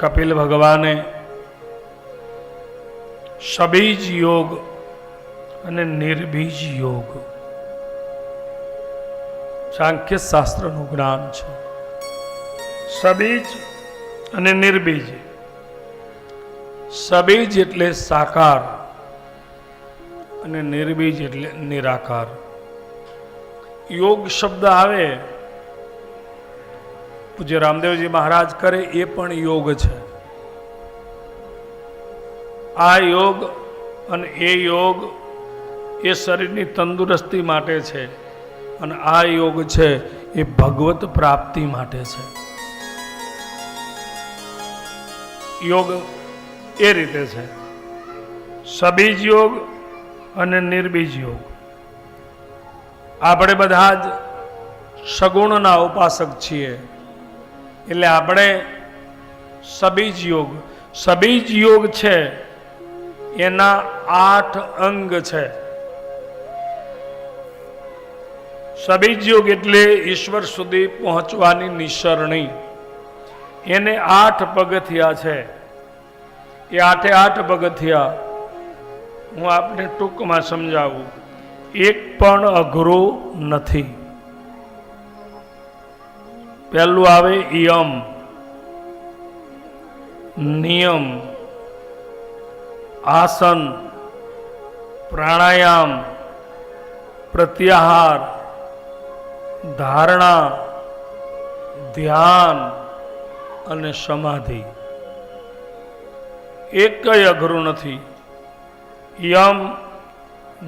કપિલ ભગવાને સબીજ યોગ અને નિર્બીજ યોગ. સાંખ્ય શાસ્ત્રનું જ્ઞાન છે. સબીજ અને નિર્બીજ. સબીજ એટલે સાકાર અને નિર્બીજ એટલે નિરાકાર. યોગ શબ્દ આવે પૂજ્ય રામદેવજી મહારાજ કરે એ પણ યોગ છે. આ યોગ અને એ યોગ એ શરીરની તંદુરસ્તી માટે છે અને આ યોગ છે એ ભગવત પ્રાપ્તિ માટે છે. યોગ એ રીતે છે. સબીજ યોગ અને નિર્બીજ યોગ. આપણે બધા જ સગુણના ઉપાસક છીએ. એટલે આપણે સબીજ યોગ. સબીજ યોગ છે, એના આઠ અંગ છે. સબીજ યોગ એટલે ઈશ્વર સુધી પહોંચવાની નિસરણી. એને આઠ પગથિયા છે. એ આઠે આઠ પગથિયા હું આપને ટૂંકમાં સમજાવું. એક પણ અઘરું નથી. પહેલું આવે યમ નિયમ. આસન. પ્રાણાયામ. પ્રત્યાહાર. ધારણા. ધ્યાન. અને સમાધિ. એક કંઈ અઘરું નથી. યમ,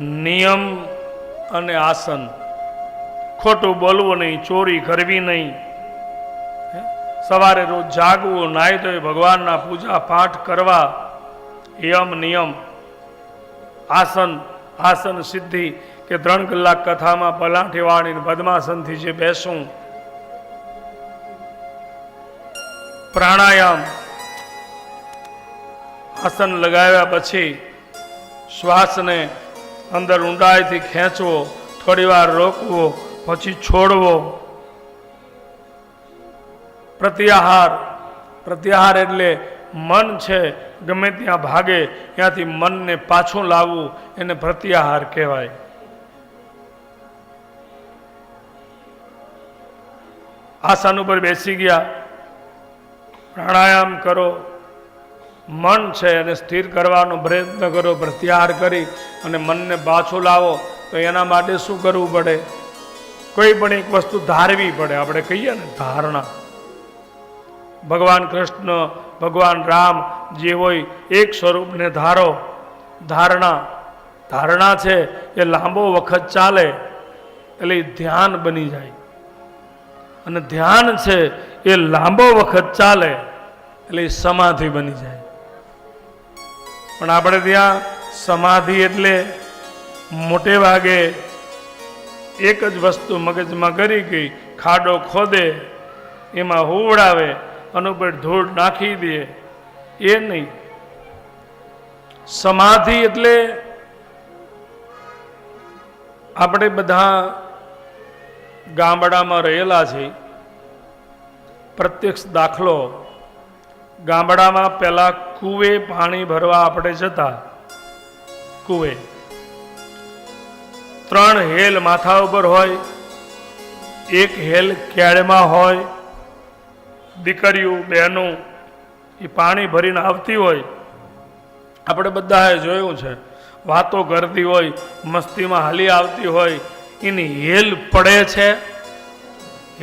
નિયમ અને આસન. ખોટું બોલવું નહીં, ચોરી કરવી નહીં? સવારે રોજ જાગવું, નાહી ધોઈ ભગવાનના પૂજા પાઠ કરવા, યમ નિયમ, આસન આસન સિદ્ધિ કે ત્રણ કલાક કથામાં પલાઠી વાળીને પદ્માસનથી જે બેસું. પ્રાણાયામ. આસન લગાવ્યા પછી શ્વાસને અંદર ઊંડાઈથી ખેંચવો થોડી વાર રોકવો, પછી છોડવો. પ્રત્યાહાર. પ્રત્યાહાર એટલે મન છે, ગમે ત્યાં ભાગે, ત્યાંથી મનને પાછું લાવવું, એને પ્રત્યાહાર કહેવાય. આસન ઉપર બેસી ગયા. પ્રાણાયામ કરો. મન છે એને સ્થિર કરવાનો પ્રયત્ન કરો, પ્રત્યાહાર કરી અને મનને પાછું લાવો. તો એના માટે શું કરવું પડે? કોઈ પણ એક વસ્તુ ધારવી પડે, આપણે કહીએ ને ધારણા. ભગવાન કૃષ્ણ, ભગવાન રામ જે હોય એક સ્વરૂપને ધારો. ધારણા. ધારણા છે એ લાંબો વખત ચાલે, એટલે ધ્યાન બની જાય. અને ધ્યાન છે એ લાંબો વખત ચાલે, એટલે સમાધિ બની જાય. પણ આપણે ત્યાં સમાધિ એટલે મોટે ભાગે એક જ વસ્તુ મગજમાં કરી ગઈ ખાડો ખોદે, એમાં હોવડાવે અને ધૂળ નાખી દે, એ નહીં. સમાધિ એટલે આપણે બધા ગામડામાં રહેલા છે પ્રત્યક્ષ દાખલો, ગામડામાં પહેલાં કુવે પાણી ભરવા આપણે જતા, કુવે. ત્રણ હેલ માથા ઉપર હોય, એક હેલ કેળમાં હોય દીકરીઓ, બહેનો, એ પાણી ભરીને આવતી હોય. આપણે બધાએ જોયું છે, વાતો કરતી હોય, મસ્તીમાં હાલી આવતી હોય, એની હેલ પડે છે?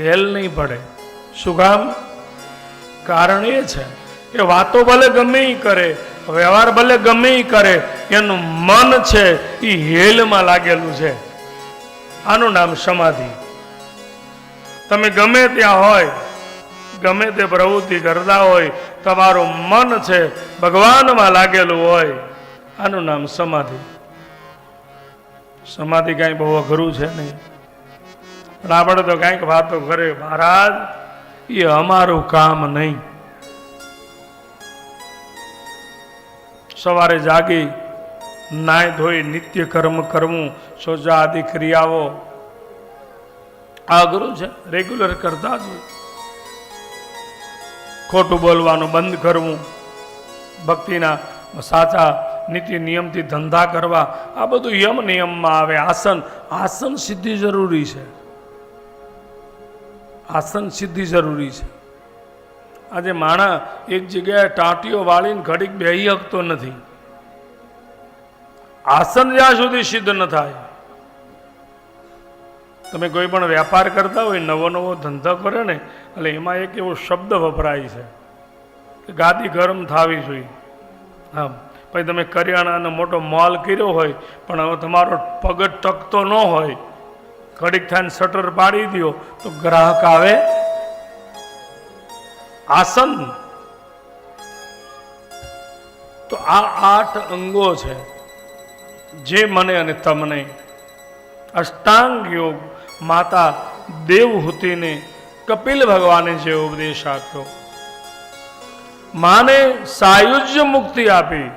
હેલ નહીં પડે. શું કામ? કારણ એ છે કે વાતો ભલે ગમે એ કરે, વ્યવહાર ભલે ગમે એ કરે, એનું મન છે એ હેલમાં લાગેલું છે. આનું નામ સમાધિ. તમે ગમે ત્યાં હોય ગમે તે પ્રવૃત્તિ કરતા હોય, તમારું મન છે ભગવાનમાં લાગેલું હોય. આનું નામ સમાધિ. સમાધિ કાંઈ બહુ અઘરું છે નહીં. પણ આપણે તો કાંઈક વાતો કરે મહારાજ, એ અમારું કામ નહીં. સવારે જાગી નાય ધોઈ નિત્ય કર્મ કરવું, સોજા આદિ ક્રિયાઓ આ અઘરું છે, રેગ્યુલર કરતા જ હોય. ખોટું બોલવાનું બંધ કરવું, ભક્તિના સાચા નીતિ નિયમથી ધંધા કરવા, આ બધું યમ નિયમમાં આવે. આસન આસન સિદ્ધિ જરૂરી છે. આસન સિદ્ધિ જરૂરી છે. આજે માણા એક જગ્યાએ ટાંટીઓ વાળીને ઘડીક બેહી શકતો નથી. આસન જ્યાં સુધી સિદ્ધ ન થાય તમે કોઈ પણ વ્યાપાર કરતા હોય, નવો નવો ધંધો કરે ને, એટલે એમાં એક એવો શબ્દ વપરાય છે ગાદી ગરમ થવી જોઈએ. હા પછી તમે કરિયાણાનો મોટો મોલ કર્યો હોય, પણ હવે તમારો પગ ટકતો ન હોય, ઘડીક થાય શટર પાડી દો તો ગ્રાહક આવે આસન. તો આ આઠ અંગો છે, જે મને અને તમને અષ્ટાંગ યોગ માતા દેવહૂતિને કપિલ ભગવાને જે ઉપદેશ આપ્યો. માને સાયુજ્ય મુક્તિ આપી,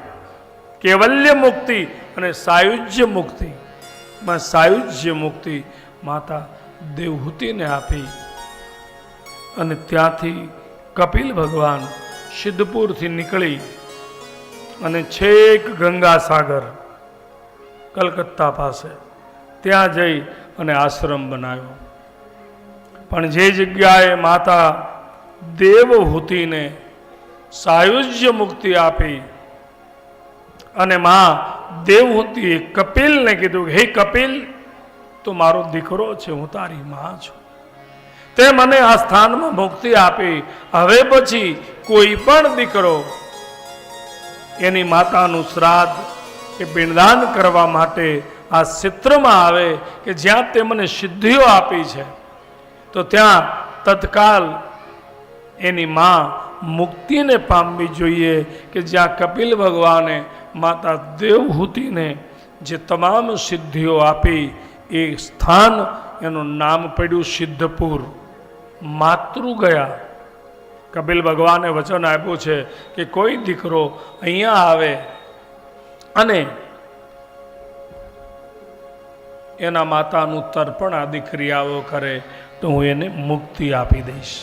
કેવલ્ય મુક્તિ અને સાયુજ્ય મુક્તિ. માં સાયુજ્ય મુક્તિ માતા દેવહૂતિને આપી અને ત્યાંથી કપિલ ભગવાન સિદ્ધપુરથી નીકળી અને છેક ગંગા સાગર કલકત્તા પાસે. ત્યાં જઈ અને આશ્રમ બનાવ્યો. પણ જે જગ્યાએ માતા દેવહૂતિને સાયુજ્ય મુક્તિ આપી અને માં દેવહૂતિએ કપિલને કીધું હે કપિલ, તું મારો દીકરો છે, હું તારી માં છું. તે મને આ સ્થાનમાં મુક્તિ આપી. હવે પછી કોઈ પણ દીકરો એની માતાનું શ્રાદ્ધ એ પિંડદાન કરવા માટે આ ક્ષેત્રમાં આવે કે જ્યાં તે મને સિદ્ધિઓ આપી છે, તો ત્યાં તત્કાલ એની માં મુક્તિને પામવી જોઈએ કે જ્યાં કપિલ ભગવાને માતા દેવહૂતિને જે તમામ સિદ્ધિઓ આપી, એ સ્થાન એનું નામ પડ્યું સિદ્ધપુર. માતૃ ગયા કપિલ ભગવાને વચન આપ્યું છે કે કોઈ દીકરો અહીંયા આવે અને એના માતાનું તર્પણ આ દીકરીયાઓ કરે તો હું એને મુક્તિ આપી દઈશ.